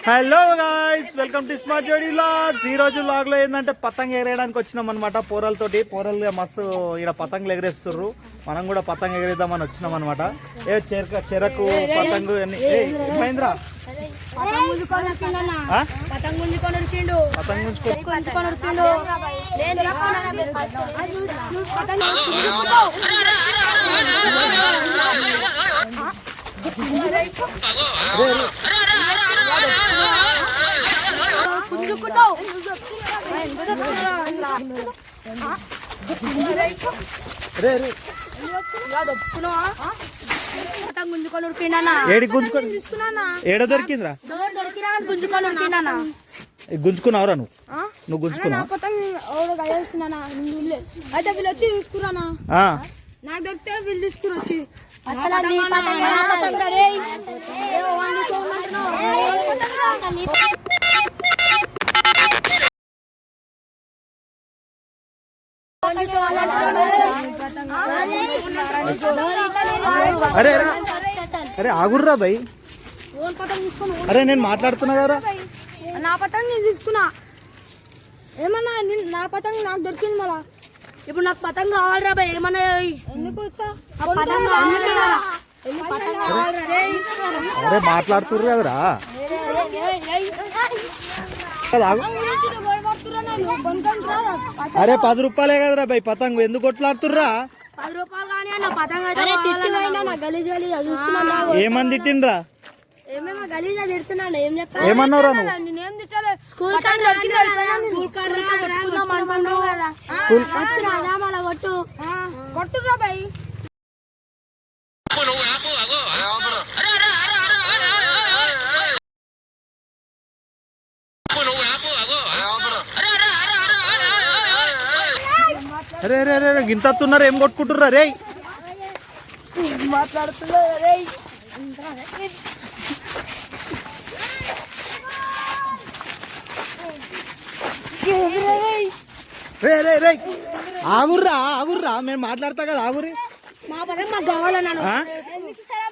Hello guys welcome to smart Jodi vlogs ఈ రోజు లాగ్లో ఏంటంటే పతంగ ఎగరేయడానికి వచ్చినాం అనమాట పోరలతోటి పోరలు మస్తు ఇక్కడ పతంగులు ఎగరేస్తుర్రు మనం కూడా పతంగ ఎగరేద్దామని వచ్చినాం అనమాట ఏ చెరక చెరకు పతంగు పతంగ్ గుంజుకుంటావు. గుంజుకొని. ఏడి? ఏడ దొరికిందిరా గుంజుకొని గుంజుకున్నావురా నువ్వు ఆ? నువ్వు నా గుంజుకున్నావు వీళ్ళు నాకు దొరికితే అసలు అరే అరే అరే ఆగుర్రా తీసుకుని అరే నేను మాట్లాడుతున్నా కదా నా పతంగ నేను తీసుకున్నా ఏమన్నా నిన్- నా పతంగ నాకు దొరికింది మళ్ళా. ఇప్పుడు నాకు పతంగ కావాలిరా బాయ్ ఏమన్నా ఎందుకు. అరే మాట్లాడుతుర్రు కదరా. అరే పది రూపాయలే కదరా బై పతంగు. ఎందుకు కొట్లాడుతుర్రా? రూపాయలు కానీ అన్న పతంగ అయితే తిట్టిపోయినా గలీజ్ గలీజ్ చూసుకున్నా ఏమని తిట్టిండ్రా ఏమేమో గలీజ్ తిడుతున్నాను ఏం చెప్పా ఏమన్నావురా నువ్వు నేనేం తిట్టలే స్కూల్ కాడ స్కూల్ కాడ కొట్టుకుందాం అనుకున్నావు కదా స్కూల్ వచ్చి రాదా మళ్ళా కొట్టు కొట్టురా బై అరే అరే అరే, గింత తున్నారు ఏం కొట్టుకుంటుర్రా రే రే రే రే. రే ఆగుర్రా ఆగుర్రా మేము మాట్లాడతా కదా ఆగురి మా పదం మాకు కావాలన్నాను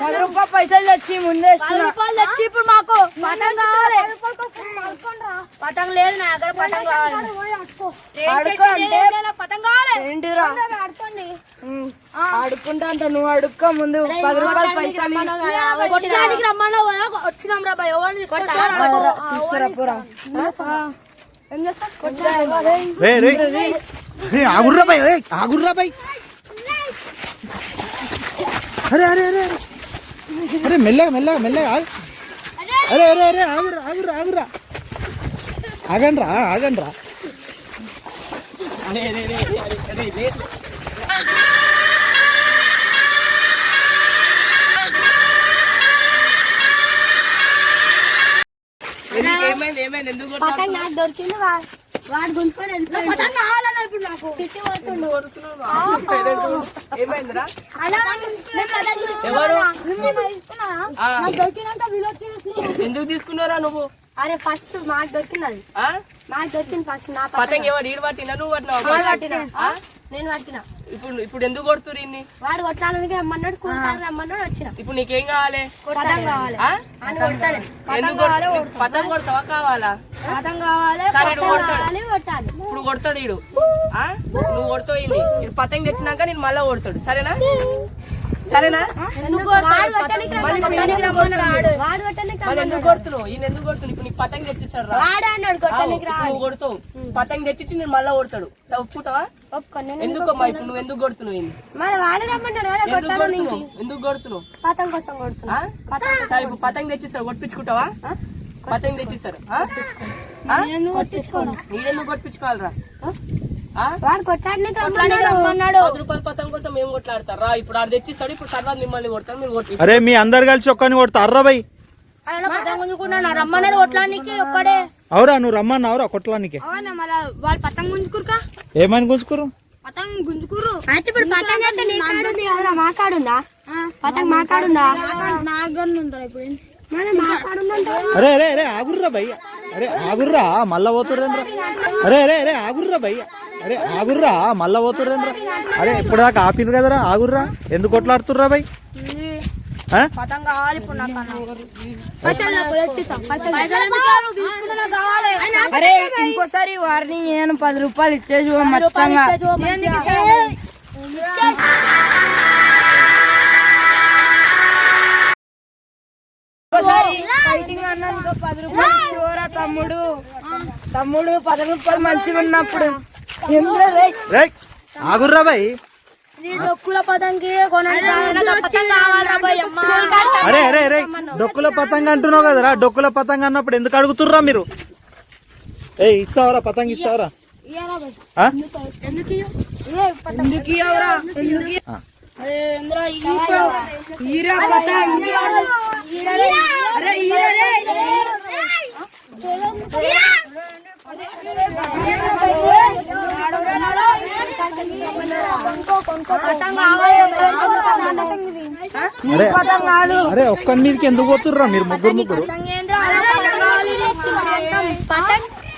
పది రూపాయలు పైసలు తెచ్చి ముందే రూపాయలు తెచ్చి ఇప్పుడు మాకు పతంగ్ కావాలి. పతంగ్ లేదు నా దగ్గర పతంగ్ కావాలి. ఏంటిరా అంట నువ్వు అడుక్కో ముందు. పది రూపాయలు పైసలు కొట్టడానికి రమ్మన్నావు కదా వచ్చినాం రా ఎవరిని తీసుకురా పోరా. ఏం చేస్తా రే రే రే ఆగుర్రా బై రే ఆగుర్రా బై అరే అరే అరే అరే. అరే మెల్లగా మెల్లగా మెల్లగా ఆగు. అరే అరే అరే ఆగురా ఆగురా ఆగురా ఆగండ్రా ఆగండ్రా పతంగ్ నాకు దొరికింది వా- వాడు. ఎందుకు తీసుకున్నారా నువ్వు? అరే ఫస్ట్ మాకు దొరికినది. ఆ? మాకు దొరికింది ఫస్ట్ నా పతంగి ఎవరు? ఈడు పట్టినా నువ్వు పట్టిన. నేను పట్టిన. ఇప్పుడు ఇప్పుడు ఎందుకు కొడుతురు ఇన్ని? వాడు కొట్టాలని రమ్మన్నాడు కూర్చొని రమ్మన్నాడు వచ్చిన. ఇప్పుడు నీకేం కావాలి? పతంగ్ కావాలి. పతంగ కొడతావా కావాలా? కావాలి సరే, నువ్వు ఇప్పుడు కొడతాడు ఈడు. ఆ? నువ్వు కొడతావు ఇప్పుడు పతంగ తెచ్చినాక నేను మళ్ళా కొడతాడు. సరేనా? సరేనా? ఎందుకు రమ్మన్నాడు. వాడు మళ్ళీ కొడుతున్నావు? ఈయన ఎందుకు కొడుతున్నావు? ఇప్పుడు నీకు పతంగ తెచ్చిస్తాడు రా. వాడే అన్నాడు ఆవు, కొట్టడానికి ఇప్పుడు రావాలి నువ్వు కొడతావు. పతంగ తెచ్చిచ్చి నేను మళ్ళా కొడతాడు. ఒప్పుకుంటావా? ఎందుకమ్మా ఇప్పుడు నువ్వు ఎందుకు కొడుతున్నావు ఈయన్ని? మరి వాడే రమ్మన్నాడు కదా ఎందుకు కొడుతున్నావు? ఎందుకు కొడుతున్నావు? పతం కోసం కొడుతున్నా ఆ? సరే ఇప్పుడు పతంగ తెచ్చిస్తారు కొట్టించుకుంటావా? పతంగ తెచ్చిస్తారు. నీడెందుకు కొట్టించుకోవాలరా? ఆ? వాడు పది రూపాయల పతంగ కోసం ఏం కొట్లాడతారు? రా ఇప్పుడు ఆడు తెచ్చిస్తాడు ఇప్పుడు తర్వాత మిమ్మల్ని కొడతారు మీరు కొట్టి అరే మీ అందరు కలిసి ఒక్కని కొడతారా బై. పతం రమ్మన్నాడు ఒక్కడే. అవురా నువ్వు రమ్మన్నావురా వాళ్ళు పతంగ గుంజుకురుకా? ఏమని గుంజుకురు పతంగ్ గుంజుకురు. అయితే ఇప్పుడు పతంగ్ అయితే నీ కాడుంది కదరా మా కాడుందా? పతంగ్ మా కాడుందా? నా గన్ను ఉందా ఇప్పుడు. అరే అరే అరే ఆగుర్రా భయ్య. అరే ఆగుర్రా మళ్ళా పోతుర్రేంద్ర. అరే అరే అరే ఆగుర్రా భయ్య. అరే ఆగుర్రా మళ్ళా పోతుర్రేంద్ర. అరే ఇప్పుడు దాకా ఆపిరు కదరా ఆగుర్రా. ఎందుకు కొట్లాడుతుర్రా భయ్? అరే ఇంకోసారి వార్నింగ్ నేను పది రూపాయలు ఇచ్చేసి పో అన్నందుకు పది రూపాయలు తమ్ముడు? తమ్ముడు పది రూపాయలు మంచిగా ఉన్నప్పుడు. ఆగుర్రా డొక్కుల పతంగి అరే అరే అరే డొక్కుల పతంగ అంటున్నావు కదరా? డొక్కుల పతంగ అన్నప్పుడు ఎందుకు అడుగుతుర్రా మీరు? ఏ ఇస్తావరా? పతంగ ఇస్తావరా? ఎందుకు అరే ఈరా పతంగ్. అరే ఈరా రే. అరే అరే ఒక్కని మీదకి ఎందుకు పోతుర్రా మీరు ముగ్గురు ముగ్గురు?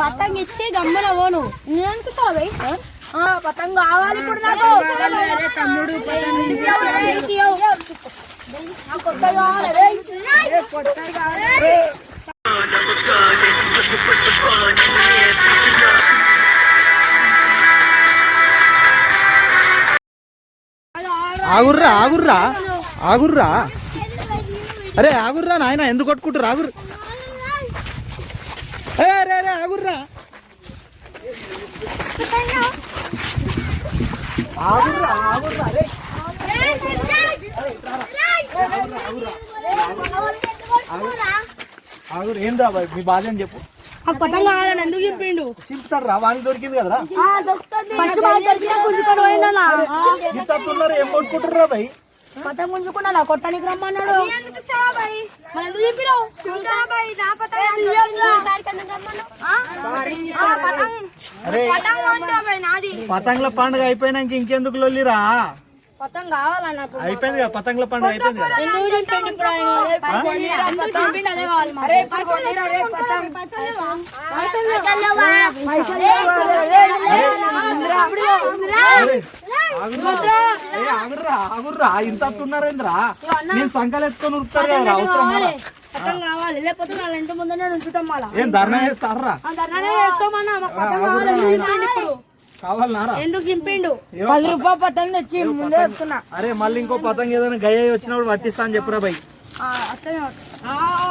పతంగ్ ఇచ్చి గమ్మున పోను. నేను అనుకుంటా పతంగ్ కావాలి ఇప్పుడు నాకు. తమ్ముడు. ఆగుర్రా ఆగుర్రా ఆగుర్రా. అరే ఆగుర్రా నాయన ఎందుకు కొట్టుకుంటారు ఆగురు అరే అరే అరే ఆగుర్రా. ఆగురు ఏం రా మీ బాధ అని చెప్పు? పతంగ్ కావాలని ఎందుకు చెప్పిండు? చింపుతాడు రా వానికి దొరికింది కదరా? ఫస్ట్ బాగా దొరికినా గుంజుకొని పోయినా ఇంత వస్తున్నారు ఏం కొట్టుకుంటారు భయ్ పతంగ్ గుంజుకున్నా కొట్టడానికి రమ్మన్నాడు. మరి ఎందుకు చెప్పినావు? అరే పతంగుల పండుగ అయిపోయినాక ఇంకెందుకు లొల్లిరా? పతంగ్ అయిపోయింది కదా పతంగుల పండుగ అయిపోయింది ఆగుర్రా. ఏ, ఆగుర్రా ఇంత వస్తున్నారేంద్రా నేను సంకలు ఎత్తుకొని ఉరుకుతారు కదా అవసరం పతంగ్ కావాలి. లేకపోతే వాళ్ళ ఇంటి ముందనే ఉంచుతాం మళ్ళా ఏం ధర్నా చేస్తారా ఆ ధర్నానే చేస్తామన్నా. మాకు పతంగ్ కావాలి. ఎందుకు చింపిండు ఇప్పుడు కావాలన్నారా ఎందుకు చింపిండు? ఏవో పది రూపాయలు పతంగ్ తెచ్చి ముందే చెప్తున్నా. అరే మళ్ళీ ఇంకో పతంగ ఏదైనా గయ్య వచ్చినప్పుడు పట్టిస్తా అని చెప్పురా. ఆ,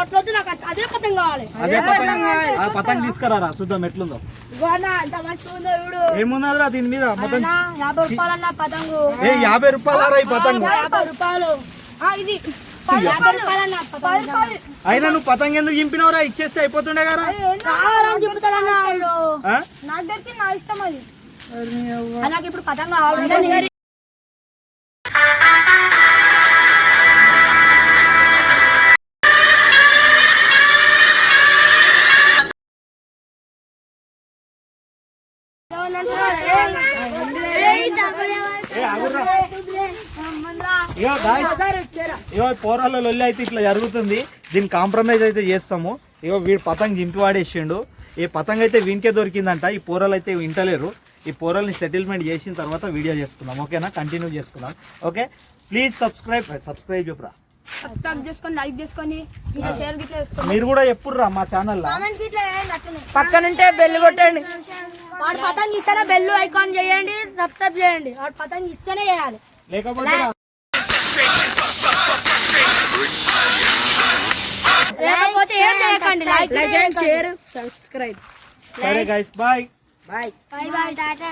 అట్లొద్దు నాకు. అదే పతంగ్ కావాలి. అదే పతంగ ఆ పతంగ తీసుకురారా? చూద్దాం ఎట్లుందో. ఇవ్వనా? ఎంత మంచిగా ఉందో ఇప్పుడు ఏమున్నదిరా దీని మీద? మొత్తం యాభై రూపాయలన్నా పతంగు. ఏ యాభై రూపాయలారా ఈ పతంగ? యాభై రూపాయలు. ఇది. అయినా నువ్వు పతంగ ఎందుకు చింపినవరా ఇచ్చేస్తే అయిపోతుండే కదా. ఇప్పుడు పతంగ ఇగో ఇగో పోరాల్లో లొల్లి అయితే ఇట్లా జరుగుతుంది. దీన్ని కాంప్రమైజ్ అయితే చేస్తాము. ఇగో వీడు పతంగ్ చింపి వాడేసిండు. ఈ పతంగ్ అయితే వీనికే దొరికిందంట. ఈ పోరాలు అయితే వింటలేరు. ఈ పోరాల్ని సెటిల్మెంట్ చేసిన తర్వాత వీడియో చేసుకుందాం. ఓకేనా కంటిన్యూ చేసుకుందాం. ఓకే ప్లీజ్ సబ్స్క్రైబ్ సబ్స్క్రైబ్ చెప్పురా. సబ్స్క్రైబ్ చేసుకొని లైక్ చేసుకొని ఇంకా షేర్ గిట్లా చేసుకోండి మీరు కూడా చెప్పుర్రా మా వేయండి అట్లనే. పక్కనుంటే బెల్లు కొట్టండి. వాడు పతంగ్ ఇస్తేనే బెల్ ఐకాన్ చేయండి సబ్స్క్రైబ్ చేయండి. వాడు పతంగ్ ఇస్తేనే చేయాలి. లేకపోతే లేకపోతే ఏం చేయకండి like like and share subscribe సరే guys bye bye bye bye tata